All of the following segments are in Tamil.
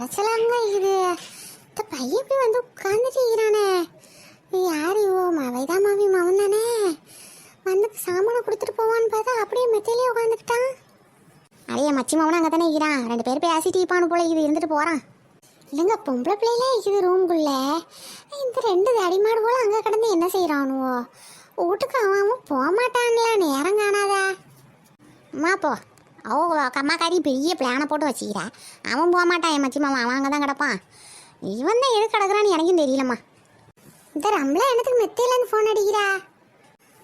பெரிய இது. இந்த பையன் இப்படி வந்து உட்காந்துட்டு இருக்கிறானே. இது யார்? இவோ வைதா மாவி மவன் தானே. வந்து சாமானை கொடுத்துட்டு போவான்னு பார்த்தா அப்படியே மெத்தையிலே உட்காந்துக்கிட்டான் அடைய மச்சி மவனும் அங்கே தானே இருக்கிறான். ரெண்டு பேர் போய் ஆசிட்டி இருப்பானு போல இது இருந்துட்டு போகிறான் இல்லைங்க பொம்பளை பிள்ளையில இருக்குது ரூம்குள்ள இந்த ரெண்டு தடிமாடு போல அங்கே கிடந்து என்ன செய்கிறானுவோ வீட்டுக்கு அவன் அவன் போக மாட்டான்ல நேரம் காணாதா? அம்மா போ. அவ கம்மாக்காரி பெரிய பிளானை போட்டு வச்சுக்கிறா. அவன் போக மாட்டான் என் மச்சி மாமா. அவன் அங்கே தான் கிடப்பான். இவன் தான் எது கிடக்குறான்னு எனக்கும் தெரியலம்மா. இந்த ரம்லா எனக்கு மெத்தையிலேருந்து ஃபோன் அடிக்கிறா?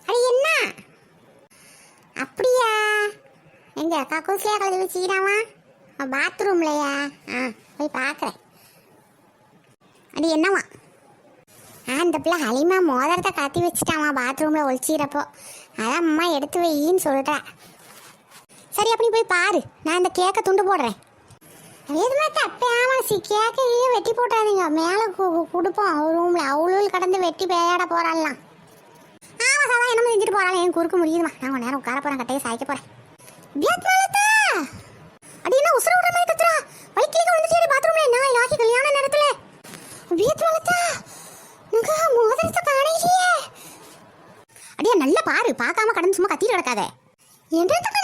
அடி என்ன? அப்படியா? எங்க கக்கூசியா கழுவி வச்சுக்கிறாமா பாத்ரூம்லையா ஆ போய் பார்க்குறேன் அடி என்னவா ஆ இந்த பிள்ளை ஹலிமா மோதிரத்தை கத்தி வச்சுட்டாமா பாத்ரூமில் ஒழிச்சிக்கிறப்போ அதான் அம்மா எடுத்து வையின்னு சொல்கிறேன் சரி அப்படி போய் பாரு. நான் இந்த கேக்கை துண்டு போடுறேன். எதுவுமே தப்பையாம சி கேக்கையே வெட்டி போட்டாதீங்க மேலே கொடுப்போம். ரூமில் அவ்வளோ கடந்து வெட்டி பேயாட போகிறாள்லாம் ஆமாம் சாதா என்ன செஞ்சுட்டு போகிறாள் என் குறுக்க முடியுதுமா நான் கொஞ்ச நேரம் உட்கார போகிறேன் கட்டையை சாய்க்க போகிறேன் அப்படின்னா என்ன உசுர விடுற மாதிரி கத்துறா? வலிக்கிலிக்க வந்துட்டு பாத்ரூம்ல என்ன இலாக்கி கல்யாண நேரத்துல? வியத் வளத்தா நங்க மோதிரத்தை காணையிலேயே அடியா நல்லா பாரு. பார்க்காம கடந்து சும்மா கத்திட்டு கிடக்காத. என்னத்துக்கு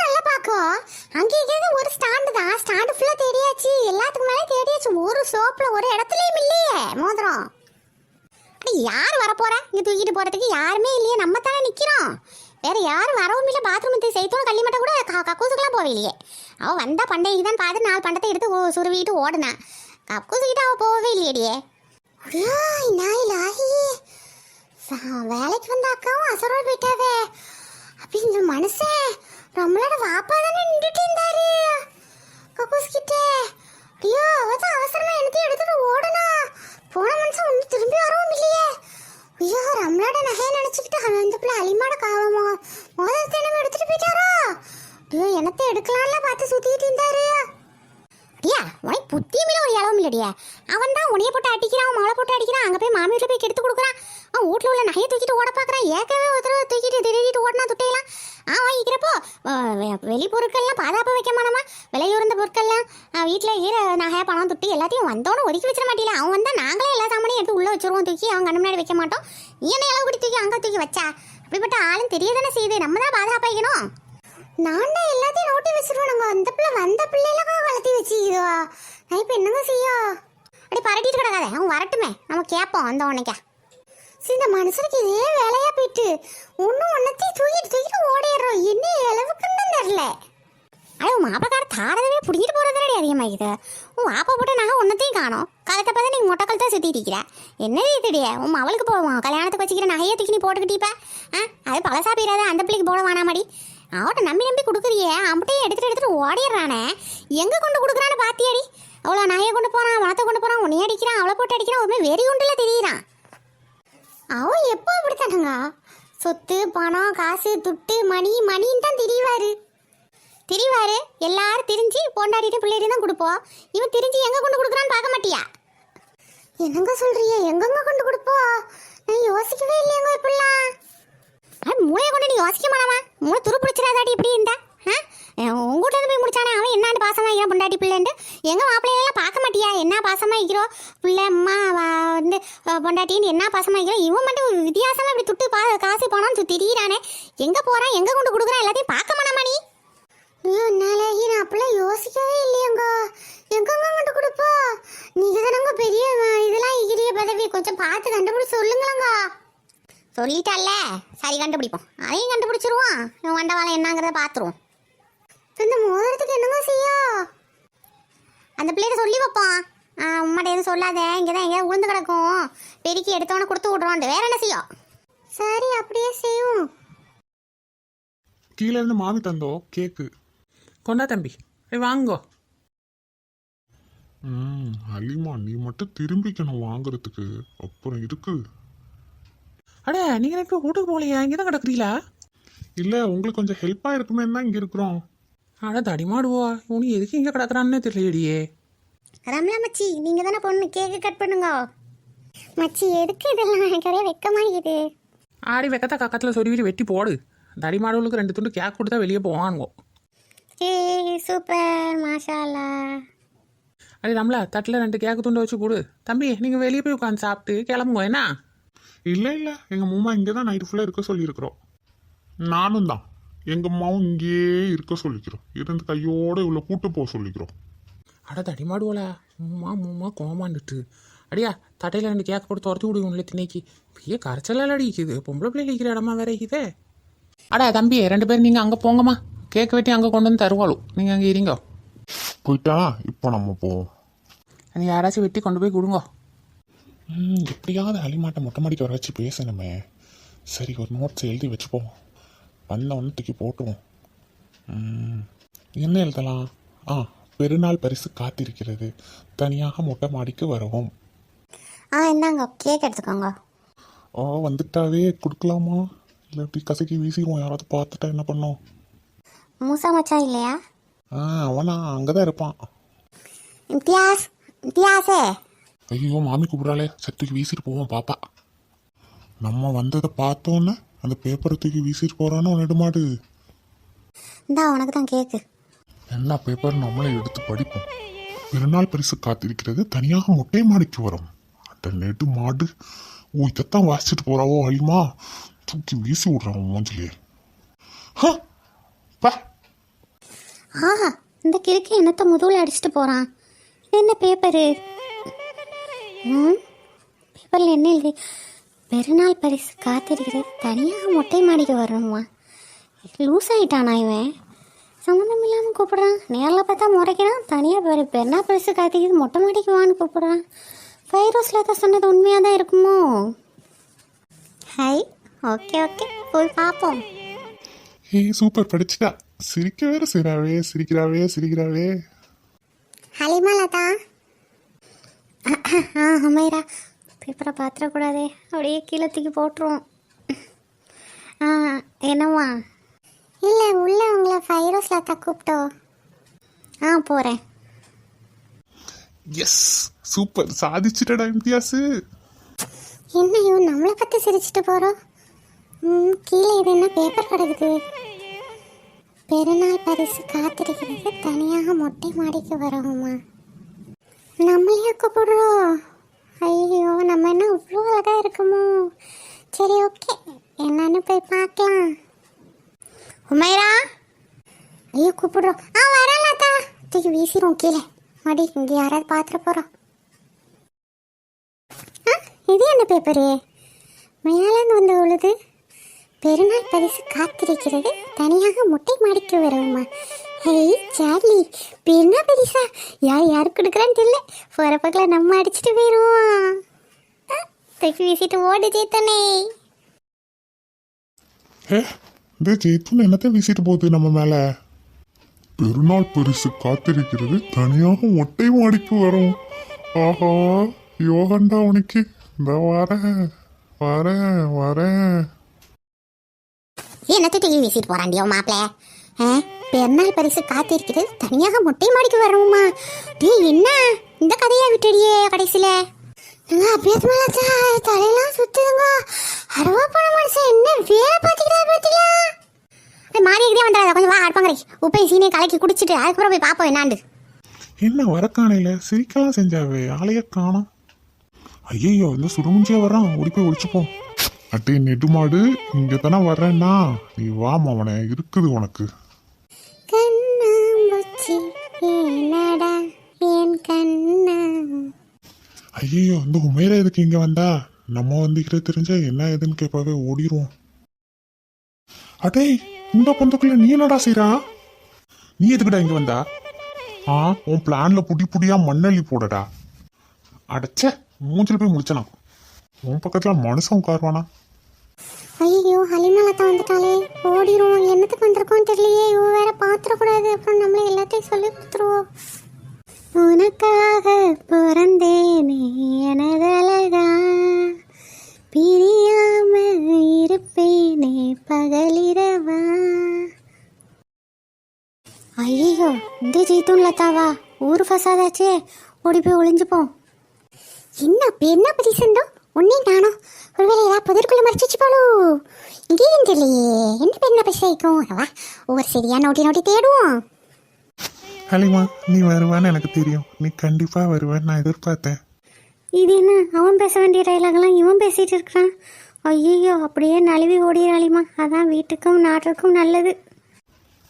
போற இங்க தூக்கிட்டு போறதுக்கு யாருமே இல்லையே. நம்ம தானே நிற்கிறோம் வேற யாரும் வரவும் இல்லை. பாத்ரூம் செய்தோம் கள்ளி மட்டும் கூட கக்கூசுக்கெல்லாம் போகலையே அவள் வந்தா பண்டைக்கு தான் பார்த்து நாலு பண்டத்தை எடுத்து சுருவிட்டு ஓடுனா. கக்கூசுக்கிட்ட அவள் போகவே இல்லையடியே. நாயிலாகி வேலைக்கு வந்த அக்காவும் அசரோடு போயிட்டாவே. அப்படி இந்த மனுஷன் நம்மளோட வாப்பா தானே நின்றுட்டு இருந்தாரு. கக்கூஸ் கிட்ட ஐயோ அவசரமா எனக்கு எடுத்துட்டு ஓடணும் போன மனுஷன் ஒன்று திரும்பி வரவும் இல்லையே. ஐயோ ரம்லாட நகையை நினைச்சுக்கிட்டு அவன் அந்த பிள்ளை அலிமாட காவமோ? முதல் தினமும் எடுத்துட்டு போயிட்டாரா? ஐயோ எனத்தை எடுக்கலாம்ல பார்த்து சுத்திட்டு இருந்தாரு. பாத்தியா? உனக்கு புத்தியுமே ஒரு இளவும் இல்லடியா. அவன் தான் உனைய போட்டு அடிக்கிறான் மழை போட்டு அடிக்கிறான் அங்கே போய் மாமி வீட்டில் போய் கெடுத்து கொடுக்குறான். அவன் வீட்டில் உள்ள நகையை தூக்கிட்டு ஓட பார்க்குறான். ஏற்கனவே ஒரு தடவை தூக்கிட்டு திருடிட்டு ஓடனா துட்டையெல்லாம். அவன் வாங்கிக்கிறப்போ வெளி பொருட்கள்லாம் பாதுகாப்பு வைக்க மாட்டோமா? விலையுறந்த பொருட்கள்லாம். வீட்டில் ஈர நகை பணம் துட்டு எல்லாத்தையும் வந்தோன்னு ஒதுக்கி வச்சிட மாட்டீங்களா? அவன் வந்தால் நாங்களே எல்லா சாமானையும் எடுத்து உள்ளே வச்சிருவோம் தூக்கி. அவன் கண்ணு முன்னாடி வைக்க மாட்டோம். நீ என்ன அளவு கூட்டி தூக்கி அங்கே தூக்கி வச்சா? அப்படிப்பட்ட ஆளும் தெரிய தானே செய்யுது. நம்ம தான் பாதுகாப்பு வைக்கணும். நான் தான் எல்லாத்தையும் நோட்டி வச்சிருவானுங்க. அந்த பிள்ளை வந்த பிள்ளைலாம் வளர்த்தி வச்சுக்கிதுவா நான் இப்போ என்னங்க செய்யும் அப்படி பரட்டிட்டு கிடக்காத. அவன் வரட்டுமே. நம்ம கேட்போம் அந்த உனக்கா சரி இந்த மனுஷனுக்கு இதே வேலையா போயிட்டு. ஒன்றும் ஒன்றத்தையும் தூக்கிட்டு தூக்கிட்டு ஓடிடுறோம். என்ன அளவுக்குன்னு தெரில அட உன் மாப்பாக்கார தாரதவே பிடிக்கிட்டு போகிறது ரெடி அதிகமாகிது உன் வாப்பா போட்டு நாங்கள் ஒன்றத்தையும் காணோம். காலத்தை பார்த்து நீங்கள் மொட்டை கழுத்தை சுற்றிட்டு இருக்கிற என்ன இதுடியே உன் அவளுக்கு போவோம். கல்யாணத்துக்கு வச்சுக்கிற நகையை தூக்கி நீ போட்டுக்கிட்டீப்பா ஆ அது பழசா போயிடாத. அந்த பிள்ளைக்கு போட வேணாமாடி. அவட்ட நம்பி நம்பி கொடுக்குறியே. அவன்கிட்டயே எடுத்துட்டு எடுத்துட்டு ஓடிடுறானே. எங்கே கொண்டு கொடுக்குறான்னு பாத்தியாடி? அவ்வளோ நகையை கொண்டு போகிறான் வளத்தை கொண்டு போகிறான் உன்னைய அடிக்கிறான் அவளை போட்டு அடிக்கிறான் ஒரு வெறி உண்டில் தெரியுறான். அவன் எப்போ அப்படித்தானுங்க? சொத்து பணம் காசு துட்டு மணி மணின்னு தான் திரிவாரு. திரிவாரு? எல்லாரும் திரிஞ்சு பொண்டாடிட்டு பிள்ளைகிட்ட தான் கொடுப்போம். இவன் திரிஞ்சு எங்கே கொண்டு கொடுக்குறான்னு பார்க்க மாட்டியா? என்னங்க சொல்றிய? எங்கெங்க கொண்டு கொடுப்போம்? நான் யோசிக்கவே இல்லையங்க இப்படிலாம். மூளையை கொண்டு நீ யோசிக்க மாட்டாமா மூளை துரு பிடிச்சிடாதாடி இப்படி இருந்தா? உங்ககிட்ட இருந்து போய் முடிச்சானே? அவன் என்னாண்டு பாசமா இருக்கிறான் பொண்டாட்டி பிள்ளைன்ட்டு? எங்கள் மாப்பிள்ளையெல்லாம் பார்க்க மாட்டியா? என்ன பாசமா இருக்கிறோம் பிள்ளை அம்மா வந்து பொண்டாட்டின்னு என்ன பாசமா இருக்கிறோம் இவன் மட்டும் வித்தியாசமாக இப்படி துட்டு பா காசு போனான்னு சுத்தி எங்கே போகிறான் எங்கே கொண்டு கொடுக்குறான்? எல்லாத்தையும் பார்க்க மாட்டாமா நீ? ஐயோ நாளைக்கு நான் அப்பெல்லாம் யோசிக்கவே இல்லையங்கோ. எங்கங்க கொண்டு கொடுப்போ? நீங்க தானங்க பெரிய இதெல்லாம் இருக்கிறிய பதவி கொஞ்சம் பார்த்து கண்டுபிடிச்சி சொல்லுங்களங்க. சொல்லிட்டல்ல. சரி கண்டுபிடிப்போம். அதையும் கண்டுபிடிச்சிருவோம். இவன் வண்டவாளம் என்னங்கிறத பார்த்துருவோம் இந்த மோதிரத்துக்கு என்னங்க செய்யும் அந்த பிள்ளைகிட்ட சொல்லி வைப்போம். உம்மாட்ட எதுவும் சொல்லாத. இங்கே தான் எங்கேயாவது உளுந்து கிடக்கும். பெருக்கி எடுத்தவொன்னே கொடுத்து விட்றோன்ட்டு வேற என்ன செய்யும் சரி அப்படியே செய்வோம். கீழே இருந்து மாமி தந்தோ? கேக்கு. கொண்டா தம்பி. போய் வாங்கோ. ம் அலிமா நீ மட்டும் திரும்பிக்கணும் வாங்குறதுக்கு. அப்புறம் இருக்கு அட நீங்கள் இப்போ வீட்டுக்கு போகலையா இங்கே தான் கிடக்குறீங்களா? இல்ல உங்களுக்கு கொஞ்சம் ஹெல்ப்பா இருக்குமே தான் இங்க இருக்கிறோம். அட தடிமாடுவா உனக்கு எதுக்கு இங்கே கிடக்குறான்னே தெரியலையே ரம்லா மச்சி நீங்க தானே பொண்ணு கேக்கு கட் பண்ணுங்க. மச்சி எதுக்கு இதெல்லாம்? எனக்கு ஒரே வெக்கமாகிது ஆடி வெக்கத்தை கக்கத்தில் சொருவிட்டு வெட்டி போடு. தடிமாடுகளுக்கு ரெண்டு துண்டு கேக் கொடுத்தா வெளியே போவானுங்கோ. ஏ சூப்பர் மாஷாலா அடி நம்மள தட்டில் ரெண்டு கேக்கு துண்டை வச்சு கொடு. தம்பி நீங்கள் வெளியே போய் உட்காந்து சாப்பிட்டு கிளம்புங்க என்ன? இல்லை இல்லை. எங்கள் மாமா இங்கே தான் நைட்டு ஃபுல்லாக இருக்க சொல்லியிருக்கிறோம். நானும் தான். எங்கள் அம்மாவும் இங்கேயே இருக்க சொல்லிக்கிறோம். இருந்து கையோட இவ்வளோ கூட்டு போக சொல்லிக்கிறோம். அட தடி மாடுவோலா மூமா மூமா கோமாண்டுட்டு அடியா தட்டையில் ரெண்டு கேக் போட்டு துரத்தி விடுவோம்ல திணைக்கு பெரிய கரைச்சலால் அடிக்குது பொம்பளை பிள்ளை இருக்கிற இடமா வேற இருக்குதே அடா தம்பி ரெண்டு பேரும் நீங்கள் அங்கே போங்கம்மா. கேக் வெட்டி அங்கே கொண்டு வந்து தருவாளும் நீங்கள் அங்கே இருங்க. போயிட்டா இப்போ நம்ம போவோம் அது யாராச்சும் வெட்டி கொண்டு போய் கொடுங்க. எப்படியாவது அலிமாட்டை மொட்டை மாடிக்கு வர வச்சு பேசணுமே. சரி ஒரு நோட்ஸ் எழுதி வச்சுப்போம் வந்த ஒன்று தூக்கி போட்டுருவோம். ம், என்ன எழுதலாம்? ஆ பெருநாள் பரிசு காத்திருக்கிறது. தனியாக மொட்டை மாடிக்கு வரவும். ஆ என்னங்க கேக் எடுத்துக்கோங்க. ஓ வந்துட்டாவே கொடுக்கலாமா? இல்லை இப்படி கசக்கி வீசிடுவோம். யாராவது பார்த்துட்டா என்ன பண்ணோம்? மூசா மச்சான் இல்லையா? ஆ அவனா அங்கே தான் இருப்பான். இம்தியாஸ் இம்தியாஸே. ஐயோ மாமி கூப்பிட்றாளே. சத்துக்கு வீசிட்டு போவோம் பாப்பா. நம்ம வந்ததை பார்த்தோன்னே அந்த பேப்பரை தூக்கி வீசிட்டு போறானோ நெடுமாடு இந்தா உனக்கு தான் கேக்கு என்ன பேப்பர் நம்மளே எடுத்து படிப்போம். பெருநாள் பரிசு காத்திருக்கிறது தனியாக மொட்டை மாடிக்கு வரும். அட்ட நெடு மாடு. ஓ இதைத்தான் வாசிச்சுட்டு போறாவோ அழிமா? தூக்கி வீசி விடுறான் மூஞ்சிலே. ஹ! பா. ஆஹா இந்த கிறுக்கு என்னத்த முதுகில் அடிச்சுட்டு போகிறான் இது என்ன பேப்பரு பேப்பரில் என்ன எழுதி? பெருநாள் பரிசு காத்திருக்கிறது. தனியாக மொட்டை மாடிக்கு வரணுமா? லூஸ் ஆகிட்டானா இவன்? சம்மந்தம் இல்லாமல் கூப்பிடுறான். நேரில் பார்த்தா முறைக்கிறான். தனியாக பெரு பெருநாள் பரிசு காத்திருக்கிறது. மொட்டை மாடிக்கு வான்னு கூப்பிடுறான். ஃபைரோஸில் தான் சொன்னது உண்மையாக தான் இருக்குமோ? Hi okay okay. போய் பார்ப்போம். ஏய் சூப்பர். படிச்சுட்டா. சிரிக்க வேற சிரிக்கிறாவே சிரிக்கிறாவே சிரிக்கிறாவே. ஹலிமா லதா. ஆ ஹமைரா பேப்பரை பார்த்துடக்கூடாதே அப்படியே கீழே தூக்கி போட்டுருவோம். ஆ என்னம்மா? இல்லை உள்ள உங்களை ஃபைரோஸ் லதா கூப்பிட்டோ. ஆ போகிறேன் எஸ் சூப்பர் சாதிச்சிட்டடா இம்தியாசு. என்ன இவன் நம்மளை பற்றி சிரிச்சிட்டு போகிறோம் ம் கீழே இது என்ன பேப்பர் கிடக்குது? பெருநாள் பரிசு காத்திருக்கிறது தனியாக மொட்டை மாடிக்கு வரவுமா? நம்மளையா கூப்பிடுறோம் ஐயோ நம்ம என்ன இவ்வளோ அழகாக இருக்குமோ? சரி ஓகே. என்னன்னு போய் பார்க்கலாம். உமைரா? ஐயோ கூப்பிடுறோம் ஆ வரலாத்தா தூக்கி வீசிடுவோம் கீழே. மடி இங்கே யாராவது பார்த்துட்டு போகிறோம் ஆ இது என்ன பேப்பரு மேலேருந்து வந்து உழுது பெருநாள் பரிசு காத்திருக்கிறது. தனியாக முட்டை மாடிக்கு வருவோமா? ஹேய் சார்லி பெருநாள் பரிசா? யார் யாருக்கு கொடுக்குறான்னு தெரியல. போகிற பக்கத்தில் நம்ம அடிச்சுட்டு போயிடுவோம் தூக்கி வீசிட்டு ஓடு ஜெயித்தனே. ஏ இந்த ஜெயித்துன்னு என்னத்தை வீசிட்டு போகுது நம்ம மேல? பெருநாள் பரிசு காத்திருக்கிறது தனியாக மொட்டை மாடிக்கு வரும். ஆஹா யோகண்டா உனக்கு. இந்த வரேன் வரேன் வரேன் என்னத்தை தூக்கி வீசிட்டு போறாண்டியோ மாப்பிள்ள பெருநாள் பரிசு காத்திருக்கிறது தனியாக மொட்டை மாடிக்கு வரணுமா? டேய் என்ன? இந்த கதையை விட்டுடியே கடைசியில. நாங்க அபியத்மலா தலையெல்லாம் சுத்துதுங்க. அருவா போன மனுஷன் என்ன வேலை பார்த்துக்கிறாரு பார்த்தீங்களா மாறி வந்துடாத. கொஞ்சம் வா அடுப்பாங்கரை. உப்பையும் சீனையும் கலக்கி குடிச்சிட்டு அதுக்கப்புறம் போய் பார்ப்போம் என்னாண்டு என்ன வரக்கானையில சிரிக்கலாம் செஞ்சாவே. ஆளைய காணோம். ஐயோ இந்த சுடுமுஞ்சியா வர்றான். ஓடி போய் ஒழிச்சுப்போம். அட்டே நெடுமாடு இங்கே தானே வர்றேன்னா. நீ வா அவனை. இருக்குது உனக்கு. கண்ணா. ஐயோ இந்த உமேரா எதுக்கு இங்க வந்தா? நம்ம வந்துக்கிட்ட தெரிஞ்சா என்ன ஏதுன்னு கேட்பாவே ஓடிடுவோம் அடே இந்த பந்தக்குள்ள நீ என்னடா செய்றா? நீ எதுக்குடா இங்க வந்தா? ஆ உன் பிளான்ல புடி புடியா மண்ணள்ளி போடடா. அடைச்சே மூஞ்சில் போய் முடிச்சனா உன் பக்கத்துல மனுஷன் உட்காருவானா? ஐயோ ஹலிமாலத்தா வந்துட்டாலே ஓடிடுவோம் என்னத்துக்கு வந்திருக்கோம் தெரியலையே. இவ வேற பாத்திரக்கூடாது அப்புறம் நம்மள எல்லாத்தையும் சொல்லி கொடுத்துருவோம் உனக்காக பிறந்தேனே எனதழகா பிரியாம இருப்பேனே பகலிரவா. ஐயோ இந்த ஜெயித்தும் லதாவா ஊர் ஃபசாதாச்சே. ஓடி போய் ஒளிஞ்சுப்போம் என்ன என்ன பரிசந்தோ உன்னே நானும் ஒருவேளை ஏதாவது புதற்குள்ள மறைச்சிச்சு போலோ. இங்கேயும் தெரியலையே. என்ன பேர் என்ன வைக்கும் வா ஒவ்வொரு சரியா நோட்டி நோட்டி தேடுவோம். ஹலிமா நீ வருவான்னு எனக்கு தெரியும். நீ கண்டிப்பா வருவேன்னு நான் எதிர்பார்த்தேன். இது என்ன? அவன் பேச வேண்டிய டைலாக்லாம் இவன் பேசிட்டு இருக்கிறான் ஐயோ அப்படியே நழுவி ஓடிறாளிமா அதான் வீட்டுக்கும் நாட்டுக்கும் நல்லது.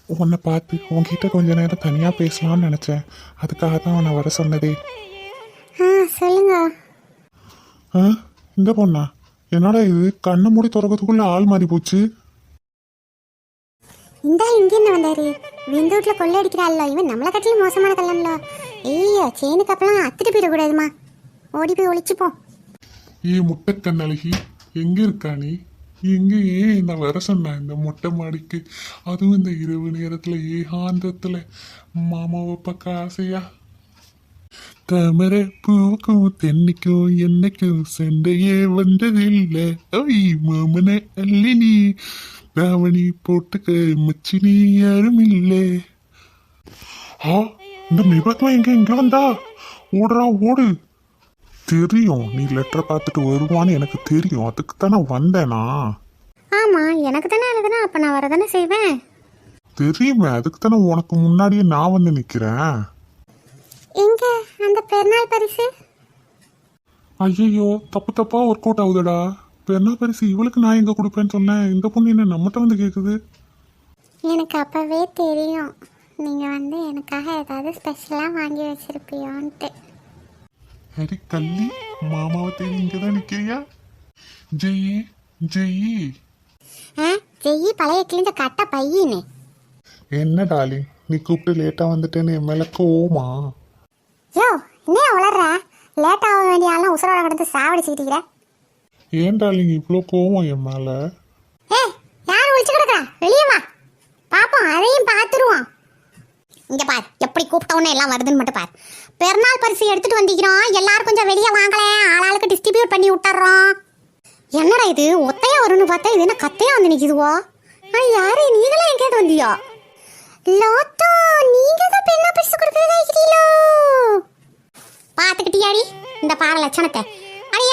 உன்னை பார்த்து உன்கிட்ட கொஞ்ச நேரம் தனியா பேசலாம்னு நினைச்சேன். அதுக்காக தான் உன்னை வர சொன்னதே. ஆ சொல்லுங்க. ஆ இந்த பொண்ணா? என்னடா இது? கண்ணை மூடி திறக்கிறதுக்குள்ள ஆள் மாறி போச்சு. இந்த இங்க என்ன வந்தாரு? விந்தூட்டில் வீட்டுல இவன் நம்மளை கட்டிலும் மோசமான கல்லன்ல ஐயோ சேனுக்கு அப்பெல்லாம் அத்துட்டு போயிடக்கூடாதுமா. ஓடி போய் ஒழிச்சுப்போம் ஏ முட்டை எங்கே எங்க இருக்கா நீ? எங்கே ஏன் என்ன வர சொன்னான் இந்த மொட்டை மாடிக்கு? அதுவும் இந்த இரவு நேரத்துல ஏகாந்தத்துல. மாமாவை பார்க்க ஆசையா? தாமரை பூக்கும் தென்னைக்கும் என்னைக்கும் சண்டையே வந்ததில்லை. ஓய் மாமனை அள்ளி நீ. தாவணி போட்டுக்க மச்சி நீ யாரும் இல்லை. ஆ இந்த மிபத்மா எங்க இங்க வந்தா? ஓடுறா ஓடு. தெரியும் நீ லெட்டரை பார்த்துட்டு வருவான்னு எனக்கு தெரியும். அதுக்கு தானே வந்தேனா? ஆமா எனக்கு தானே எழுதுனா அப்ப நான் வரதானே செய்வேன். தெரியுமே அதுக்கு தானே உனக்கு முன்னாடியே நான் வந்து நிக்கிறேன். எங்க அந்த பெருநாள் பரிசு? ஐயோ தப்பு தப்பா ஒர்க் அவுட் ஆகுதுடா. என்ன பரிசு? இவளுக்கு நான் எங்க கொடுப்பேன்னு சொன்னேன். இந்த பொண்ணு என்ன நம்மகிட்ட வந்து கேக்குது? எனக்கு அப்பவே தெரியும். நீங்க வந்து எனக்காக ஏதாவது ஸ்பெஷலா வாங்கி வச்சிருப்பியோன்ட்டு. ஹரி கள்ளி மாமாவை தேடி இங்கே தான் நிக்கிறியா? ஜெயி ஜெயி. ஆ ஜெயி பழைய கிழிஞ்ச கட்ட பையனே. என்ன டாலி நீ கூப்பிட்டு லேட்டா வந்துட்டேன்னு என் மேல கோவமா? யோ இன்னும் வளர்ற லேட் ஆக வேண்டிய ஆளும் உசுரோட கிடந்து சாவடிச்சுக்கிட்டீங்க ஏன் டாலிங்க இவ்வளோ கோவம் என் மேல? ஏ யார் ஒளிச்சு கிடக்குறா? வெளியே வா. பாப்போம் அதையும் பார்த்துருவோம். இங்க பார் எப்படி கூப்பிட்ட எல்லாம் வருதுன்னு மட்டும் பார். பெருநாள் பரிசு எடுத்துட்டு வந்திக்கிறோம் எல்லாரும் கொஞ்சம் வெளியே வாங்கலே ஆளாளுக்கு டிஸ்ட்ரிபியூட் பண்ணி விட்டுறோம். என்னடா இது? ஒத்தையா வரும்னு பார்த்தா இது என்ன கத்தையா வந்து நிக்குதுவோ? ஆ யாரு? நீங்களே எங்கேயாவது வந்தியோ? லோத்தோ நீங்க தான் பெருநாள் பரிசு கொடுக்கறதா இருக்கிறீங்களோ? பாத்துக்கிட்டியாடி இந்த பாரு லட்சணத்தை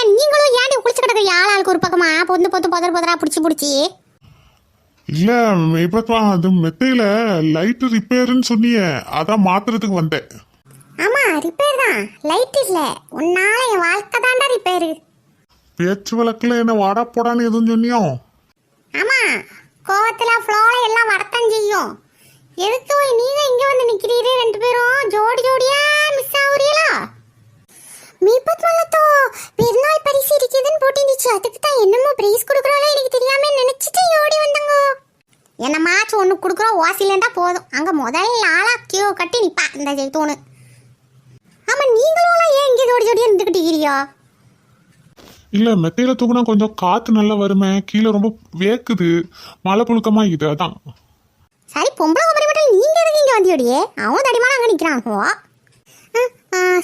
அடையா நீங்களும் ஏன்டி குளிச்சு கிடக்குறீங்க ஆளாளுக்கு ஒரு பக்கமா? பொந்து பொத்து புதர் புதரா பிடிச்சி பிடிச்சி. இல்ல இப்ப அது மெத்தையில லைட் ரிப்பேர்னு சொன்னியே அதான் மாத்துறதுக்கு வந்தேன். ஆமா ரிப்பேர் தான். லைட் இல்ல. உன்னால என் வாழ்க்கை தாண்டா ரிப்பேர் பேச்சு வழக்குல என்ன வாடா போடான்னு எதுவும் சொன்னியோ? ஆமா கோவத்துல ஃப்ளோல எல்லாம் வரத்தான் செய்யும். எதுக்கு போய் நீங்க இங்க வந்து நிக்கிறீரு ரெண்டு பேரும்? ஜோடி ஜோடியா மிஸ் ஆகுறீங்களா? மீபத் மல்லத்தோ பெருநாள் இருக்குதுன்னு போட்டிருந்துச்சு. அதுக்கு தான் என்னமோ பிரைஸ் கொடுக்குறோம்ல எனக்கு தெரியாம நினைச்சிட்டு ஓடி வந்தாங்க. என்னமாச்சும் ஒன்று கொடுக்குறோம் ஓசில இருந்தா போதும். அங்க முதல் ஆளா கியூ கட்டி நிப்பா இந்த ஜெய்தூனு. ஆமா நீங்களும் ஏன் இங்கே ஜோடி ஜோடியா நின்றுக்கிட்டு இருக்கிறியோ இல்ல மெத்தையில தூக்குனா கொஞ்சம் காத்து நல்லா வருமே. கீழே ரொம்ப வேக்குது. மழை புழுக்கமா இது அதான். சரி பொம்பளை மட்டும் நீங்க எதுக்கு இங்க வந்தியோடியே? அவன் தடிமான அங்க நிக்கிறான் போ.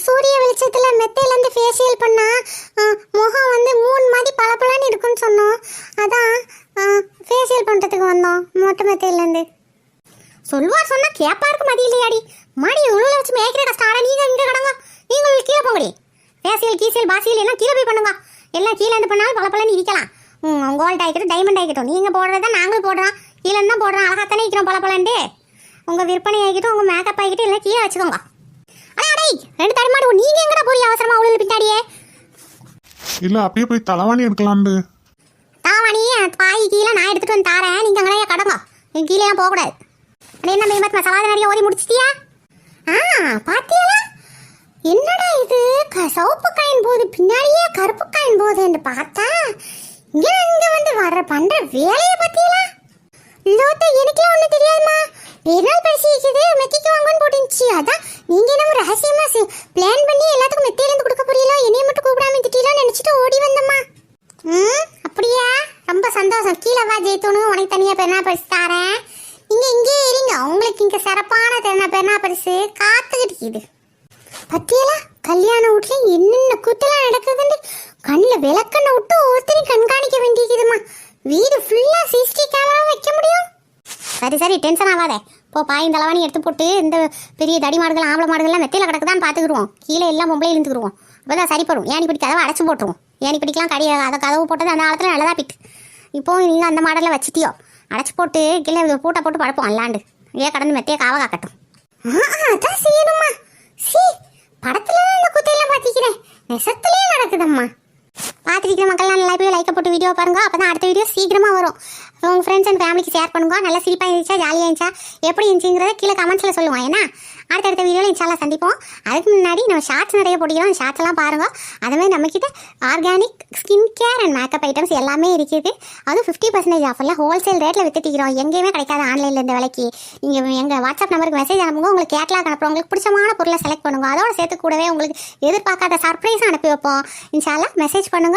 சூரிய வெளிச்சத்துல மெத்தையில இருந்து ஃபேஷியல் பண்ணா முகம் வந்து மூணு மாதிரி பளபளன்னு இருக்குன்னு சொன்னோம். அதான் ஃபேஷியல் பண்றதுக்கு வந்தோம் மொட்டை மெத்தையில இருந்து. சொல்வார் சொன்னா கேப்பாருக்கு மதி இல்லையாடி. மாடி உள்ள வச்சு மேய்க்கிற கஷ்டம் நீங்க இங்க கடங்க நீங்க கீழே போங்கடி. ஃபேஷியல் கீசியல் பாசியல் எல்லாம் கீழே போய் பண்ணுங்க. எல்லாம் கீழே இருந்து பண்ணாலும் பளபளன்னு இருக்கலாம். ம் கோல்ட் ஆகிக்கட்டும் டைமண்ட் ஆகிக்கட்டும் நீங்கள் போடுறத நாங்களும் போடுறோம். கீழே தான் போடுறோம். அழகாத்தானே இருக்கிறோம் பளபளன்ட்டு. உங்கள் விற்பனை ஆகிட்டும் உங்கள் மேக்கப் ஆகிட்டும் எல்லாம் கீழே வச்சுக்கோங்க. அடே ரெண்டு தடிமாடு நீங்க எங்கடா போறீங்க? அவசரமா உள்ள பின்னாடியே. இல்ல அப்படியே போய் தலைவாணி எடுக்கலான்னு தாவாணி பாய் கீழே நான் எடுத்துட்டு வந்து தாரேன். நீங்க அங்கேயே கடங்க. நீங்க கீழே போகக்கூடாது. அடே என்ன மேம்பத்மா சவாத நிறைய ஓதி முடிச்சிட்டியா? ஆ பாத்தியலா என்னடா இது? சிவப்பு காயின் போது பின்னாடியே கருப்பு காயின் போகுதுன்னு பார்த்தா இங்க இங்க வந்து வர்ற பண்ற வேலையை பத்தியலா லோத்த எனக்கே ஒண்ணு தெரியாதுமா பெருநாள் பரிசு இருக்குது மெத்திக்கு வாங்கன்னு போட்டுச்சு அதான் நீங்க என்ன ரகசியமா பிளான் பண்ணி எல்லாத்துக்கும் மெத்தையில இருந்து கொடுக்க போறீங்களோ? என்னைய மட்டும் கூப்பிடாம திட்டீங்களோ நினைச்சிட்டு ஓடி வந்தம்மா. ம் அப்படியா? ரொம்ப சந்தோஷம். கீழே வா ஜெயித்தோனு உனக்கு தனியா பெருனா பரிசு தாரேன். நீங்க இங்கே இருங்க. உங்களுக்கு இங்க சிறப்பான பெருனா பெருனா பரிசு காத்துக்கிட்டு பத்தியலா? கல்யாண வீட்ல என்னென்ன கூத்தெல்லாம் நடக்குதுன்னு கண்ணில் விளக்கண்ண விட்டு ஒவ்வொருத்தரையும் கண்காணிக்க வேண்டியதுமா வீடு ஃபுல்லா சிசிடி சரி சரி டென்ஷன் ஆகாத. போ பாய் இந்த தலைவாணி எடுத்து போட்டு இந்த பெரிய தடி மாடுகள் ஆம்பளை மாடுகள்லாம் மெத்தையில் கிடக்குதான் பார்த்துக்குருவோம் கீழே எல்லாம் பொம்பளை இழுந்துக்கிடுவோம் அப்பதான் சரிப்படும் ஏனி பிடி கதவை அடைச்சி போட்டுருவோம். ஏனி பிடிக்கலாம் கடி அதை கதவு போட்டது அந்த காலத்தில் நல்லதா பிட்டு. இப்போ நீங்கள் அந்த மாடலில் வச்சுட்டியோ? அடைச்சி போட்டு கீழே பூட்டை போட்டு படுப்போம் அல்லாண்டு. ஏன் கடந்து மெத்தையை காவ காக்கட்டும். அதான் செய்யணுமா. சி படத்துல இந்த குத்தையெல்லாம் பார்த்திக்கிறேன் நெசத்துலேயே நடக்குதம்மா பார்த்துருக்கிற மக்கள்லாம் நல்லா போய் லைக்கை போட்டு வீடியோ பாருங்க. அப்போ தான் அடுத்த வீடியோ சீக்கிரமாக வரும். உங்கள் ஃப்ரெண்ட்ஸ் அண்ட் ஃபேமிலிக்கு ஷேர் பண்ணுங்க. நல்லா சிரிப்பாக இருந்துச்சா ஜாலியாக இருந்துச்சா எப்படி இருந்துச்சுங்கிறத கீழே கமெண்ட்ஸில் சொல்லுவோம் ஏன்னா அடுத்தடுத்த வீடியோவில் இன்ஷால்லாம் சந்திப்போம். அதுக்கு முன்னாடி நம்ம ஷார்ட்ஸ் நிறைய போட்டிக்கிறோம் ஷார்ட்ஸ்லாம் பாருங்க. அதுமாதிரி நம்மக்கிட்ட organic skin care and makeup items எல்லாமே இருக்குது. அதுவும் ஃபிஃப்டி பர்சன்டேஜ் ஆஃபரில் ஹோல்சேல் ரேட்டில் வித்துட்டிக்கிறோம் எங்கேயுமே கிடைக்காது ஆன்லைனில் இந்த விலைக்கு. நீங்கள் எங்கள் வாட்ஸ்அப் நம்பருக்கு மெசேஜ் அனுப்புங்க. உங்களுக்கு கேட்லாக் அனுப்புறோம். உங்களுக்கு பிடிச்சமான பொருளை செலக்ட் பண்ணுங்க. அதோட சேர்த்து கூடவே உங்களுக்கு எதிர்பார்க்காத சர்ப்ரைஸும் அனுப்பி வைப்போம். இன்ஷால்லா மெசேஜ் பண்ணுங்க.